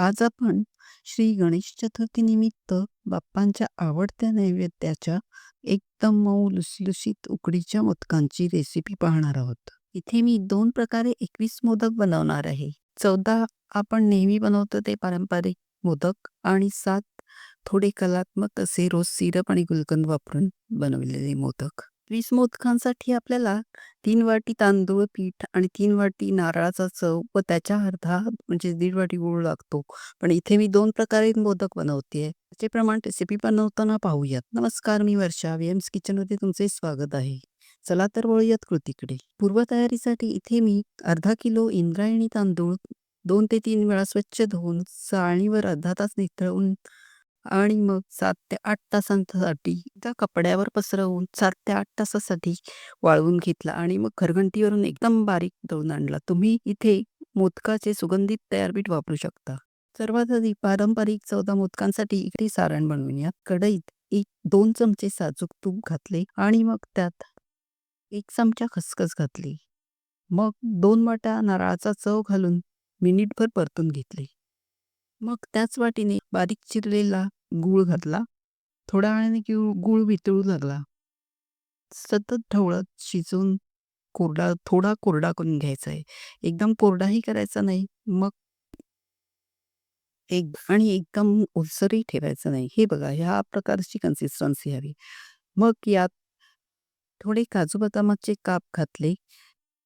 आज आपण श्री गणेश चतुर्थीनिमित्त बाप्पांच्या आवडत्या नैवेद्याच्या एकदम मऊ लुसलुशीत उकडीच्या मोदकांची रेसिपी पाहणार आहोत. इथे मी दोन प्रकारे एकवीस मोदक बनवणार आहे. चौदा आपण नेहमी बनवतो ते पारंपरिक मोदक आणि सात थोडे कलात्मक असे रोज सिरप आणि गुलकंद वापरून बनवलेले मोदक. वीस मोदकांसाठी आपल्याला तीन वाटी तांदूळ पीठ आणि तीन वाटी नारळाचा चव व त्याच्या अर्धा म्हणजे दीड वाटी गूळ लागतो. पण इथे मी दोन प्रकारे मोदक बनवतेय. त्याचे प्रमाण रेसिपी बनवताना पाहूयात. नमस्कार मी वर्षा व्हीएम्स किचनमध्ये तुमचे स्वागत आहे. चला तर वळूयात कृतीकडे. पूर्वतयारीसाठी इथे मी अर्धा किलो इंद्रायणी तांदूळ दोन ते तीन वेळा स्वच्छ धुवून चाळणीवर अर्धा तास निथळून आणि मग सात ते आठ तासांसाठी त्या कपड्यावर पसरवून सात ते आठ तासासाठी वाळवून घेतला आणि मग घरघंटीवरून एकदम बारीक दळून आणला. तुम्ही इथे मोदकाचे सुगंधित तयार पीठ वापरू शकता. सर्वात आधी पारंपरिक चौदा मोदकांसाठी इकडे सारण बनवूया. कढईत एक दोन चमचे साजूक तूप घातले आणि मग त्यात एक चमचा खसखस घातली. मग दोन वाट्या नारळाचा चव घालून मिनिटभर परतून घेतले. मग त्याच वाटीने बारीक चिरलेला गूळ घातला. थोड्या वेळाने गूळ वितळू लागला. सतत ढवळत शिजवून कोरडा थोडा कोरडा करून घ्यायचा आहे. एकदम कोरडाही करायचा नाही. मग एक आणि एकदम ओलसरही ठेवायचं नाही. हे बघा ह्या प्रकारची कन्सिस्टन्सी हवी. मग यात थोडे काजू बदामाचे काप घातले.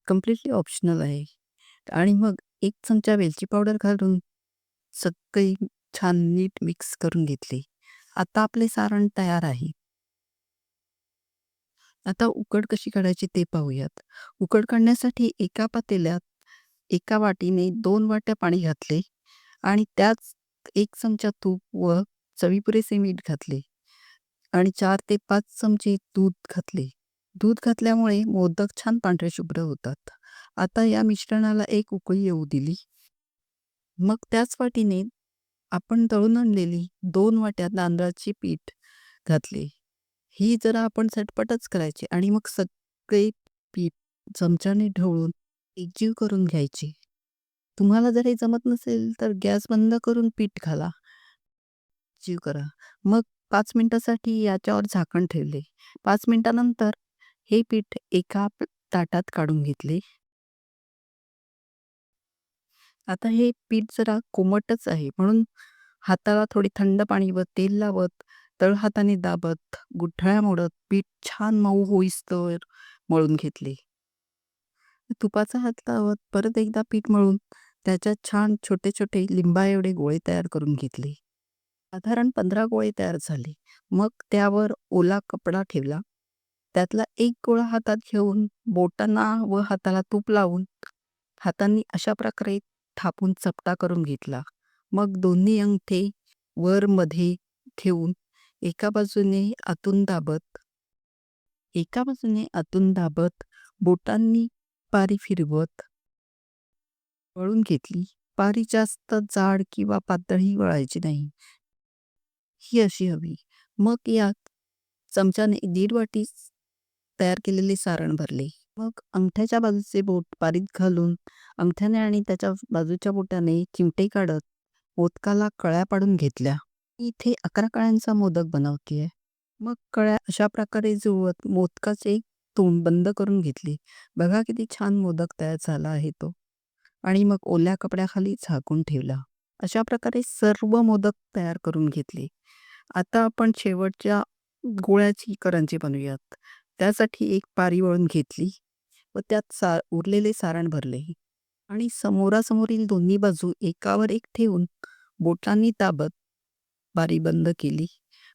कम्प्लिटली ऑप्शनल आहे. आणि मग एक चमचा वेलची पावडर घालून सगळी छान नीट मिक्स करून घेतले. आता आपले सारण तयार आहे. आता उकड कशी काढायची ते पाहूयात. उकड काढण्यासाठी एका पातेल्यात एका वाटीने दोन वाट्या पाणी घातले आणि त्याच एक चमचा तूप व चवीपुरेसे मीठ घातले आणि चार ते पाच चमचे दूध घातले. दूध घातल्यामुळे मोदक छान पांढरे शुभ्र होतात. आता या मिश्रणाला एक उकळी येऊ दिली. मग त्याच वाटीने आपण तळून आणलेली दोन वाट्या तांदळाची पीठ घातले. ही जरा आपण झटपटच करायची आणि मग सगळे पीठ चमच्याने ढवळून एकजीव करून घ्यायचे. तुम्हाला जर हे जमत नसेल तर गॅस बंद करून पीठ घाला. जीव करा. मग पाच मिनिटासाठी याच्यावर झाकण ठेवले. पाच मिनिटानंतर हे पीठ एका ताटात काढून घेतले. आता हे पीठ जरा कोमटच आहे म्हणून हाताला थोडी थंड पाणी व तेल लावत तळहाताने दाबत गुठळ्या मोडत पीठ छान मऊ होईस्तर मळून घेतले. तुपाचा हात लावत परत एकदा पीठ मळून त्याच्यात छान छोटे छोटे लिंबा एवढे गोळे तयार करून घेतले. साधारण पंधरा गोळे तयार झाले. मग त्यावर ओला कपडा ठेवला. त्यातला एक गोळा हातात घेऊन बोटांना व हाताला तूप लावून हातांनी अशा प्रकारे थापून चपटा करून घेतला. मग दोन्ही अंगठे वर मध्ये ठेवून एका बाजूने आतून दाबत एका बाजूने आतून दाबत बोटांनी पारी फिरवत वळून घेतली. पारी जास्त जाड किंवा पातळी वळायची नाही. ही अशी हवी. मग यात चमच्याने दीड वाटी तयार केलेले सारण भरले. मग अंगठ्याच्या बाजूचे बोट पारीत घालून अंगठ्याने आणि त्याच्या बाजूच्या बोटाने चिमटे काढत मोदकाला कळ्या पाडून घेतल्या. इथे अकरा कळ्यांचा मोदक बनवतेय. मग कळ्या अशा प्रकारे जुळवत मोदकाचे तोंड बंद करून घेतली बघा किती छान मोदक तयार झाला आहे तो. आणि मग ओल्या कपड्याखाली झाकून ठेवला. अशा प्रकारे सर्व मोदक तयार करून घेतले. आता आपण शेवटच्या गोळ्याची करंजी बनवूयात. त्यासाठी एक पारी वळून घेतली व त्यात सा उरलेले सारण भरले आणि समोरासमोरील दोन्ही बाजू एकावर एक ठेवून बोटांनी ताबत बारी बंद केली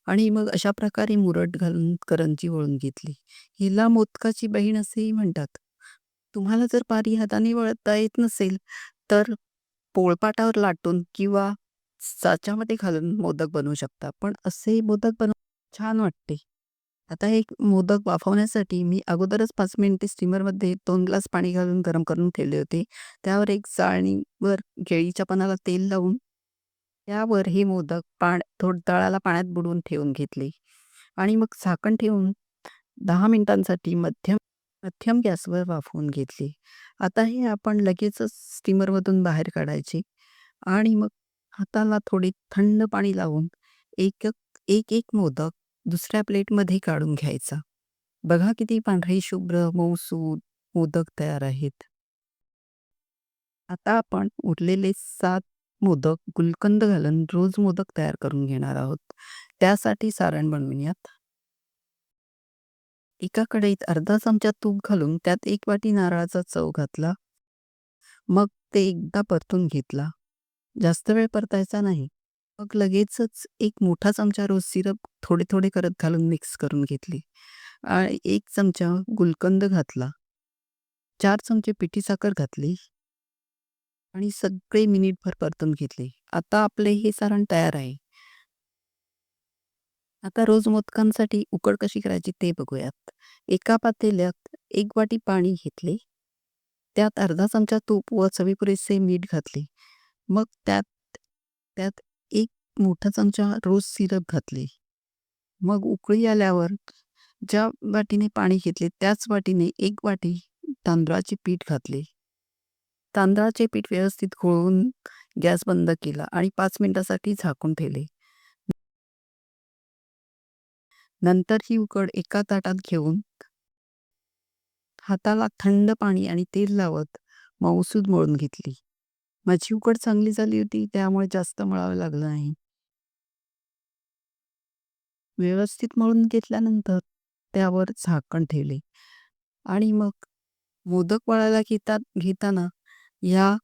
आणि मग अशा प्रकारे मुरट घालून करंजी वळून घेतली. हिला मोदकाची बहीण असेही म्हणतात. तुम्हाला जर पारी हाताने वळता येत नसेल तर पोळपाटावर लाटून किंवा साच्यामध्ये घालून मोदक बनवू शकता. पण असे मोदक बनव छान वाटते. आता एक मोदक वाफवण्यासाठी मी अगोदरच पाच मिनिटे स्टीमरमध्ये दोन ग्लास पाणी घालून गरम करून ठेवले होते. त्यावर एक चाळणीवर केळीच्या पानाला तेल लावून त्यावर हे मोदक पाण थोड तळाला पाण्यात बुडवून ठेवून घेतले आणि मग झाकण ठेवून दहा मिनिटांसाठी मध्यम मध्यम गॅसवर वाफवून घेतले. आता हे आपण लगेचच स्टीमरमधून बाहेर काढायचे आणि मग हाताला थोडे थंड पाणी लावून एक एक एक मोदक दुसऱ्या प्लेटमध्ये काढून घ्यायचा. बघा किती पांढरे शुभ्र मऊसूद मोदक तयार आहेत. आता आपण उरलेले सात मोदक गुलकंद घालून रोज मोदक तयार करून घेणार आहोत. त्यासाठी सारण बनवूयात. एका कढईत अर्धा चमचा तूप घालून त्यात एक वाटी नारळाचा चव घातला. मग ते एकदा परतून घेतला. जास्त वेळ परतायचा नाही. मग लगेचच एक मोठा चमचा रोज सिरप थोडे थोडे करत घालून मिक्स करून घेतले. आणि एक चमचा गुलकंद घातला. 4 चमचे पिठी साखर घातली. आणि सगळे मिनिटभर परतून घेतले. आता आपले हे सारण तयार आहे. आता रोज मोदकांसाठी उकड कशी करायची ते बघूयात. एका पातेल्यात एक वाटी पाणी घेतले. त्यात अर्धा चमचा तूप व चवीपुरेसे मीठ घातले. मग त्यात त्यात एक मोठा चमचा रोज सिरप घातले. मग उकळी आल्यावर ज्या वाटीने पाणी घेतले त्याच वाटीने एक वाटी तांदळाचे पीठ घातले. तांदळाचे पीठ व्यवस्थित घोळून गॅस बंद केला आणि पाच मिनिटासाठी झाकून ठेवले. नंतर ही उकड एका ताटात घेऊन हाताला थंड पाणी आणि तेल लावत मऊसूद मळून घेतली. माझी उकड चांगली झाली होती त्यामुळे जास्त मळावं लागलं नाही. व्यवस्थित मळून घेतल्यानंतर त्यावर झाकण ठेवले. आणि मग मोदक वळायला घेता घेताना या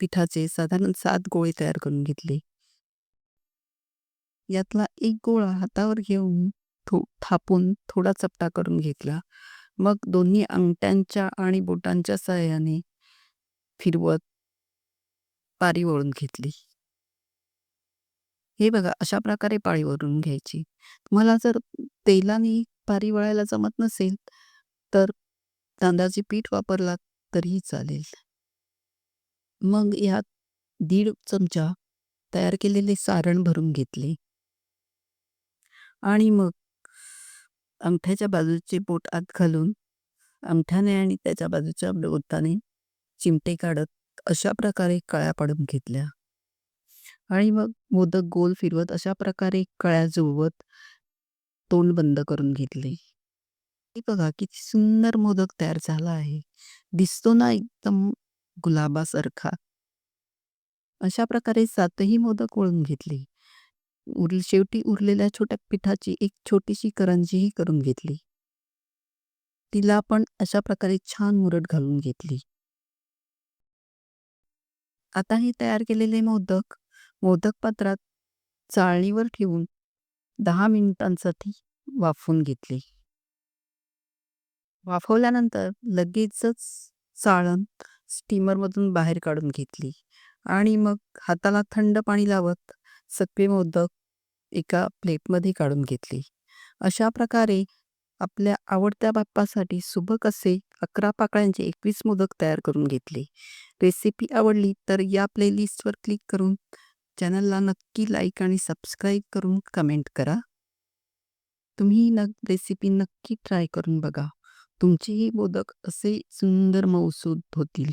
पिठाचे साधारण 7 गोळे तयार करून घेतले. यातला एक गोळा हातावर घेऊन थो थापून थोडा चपटा करून घेतला. मग दोन्ही अंगठ्यांच्या आणि बोटांच्या सहाय्याने फिरवत पारी वळून घेतली. हे बघा अशा प्रकारे पाळी वळून घ्यायची. तुम्हाला जर तेलाने पारी वळायला जमत नसेल तर तांदळाचे पीठ वापरला तरीही चालेल. मग यात दीड चमचा तयार केलेले सारण भरून घेतले. आणि मग अंगठ्याच्या बाजूचे बोट आत घालून अंगठ्याने आणि त्याच्या बाजूच्या बोटाने चिमटे काढत अशा प्रकारे कळ्या पाडून घेतल्या. आणि मग मोदक गोल फिरवत अशा प्रकारे कळ्या जुळवत तोंड बंद करून घेतले. बघा किती सुंदर मोदक तयार झाला आहे. दिसतो ना एकदम गुलाबासारखा. अशा प्रकारे सातही मोदक वळून घेतले. उर शेवटी उरलेल्या छोट्या पिठाची एक छोटीशी करंजीही करून घेतली. तिला आपण अशा प्रकारे छान मुरट घालून घेतली. आता हे तयार केलेले मोदक मोदक पात्रात चाळणीवर ठेवून दहा मिनिटांसाठी वाफवून घेतले. वाफवल्यानंतर लगेचच चाळण स्टीमरमधून बाहेर काढून घेतली. आणि मग हाताला थंड पाणी लावत सगळे मोदक एका प्लेटमध्ये काढून घेतले. अशा प्रकारे आपल्या आवडत्या बाप्पासाठी सुबक असे 11 पाकळ्यांचे 21 मोदक तयार करून घेतले. रेसिपी आवडली तर या प्लेलिस्टवर क्लिक करून चॅनलला नक्की लाईक आणि सबस्क्राईब करून कमेंट करा. तुम्ही ही न रेसिपी नक्की ट्राय करून बघा. तुमचेही मोदक असे सुंदर मऊसूद होतील.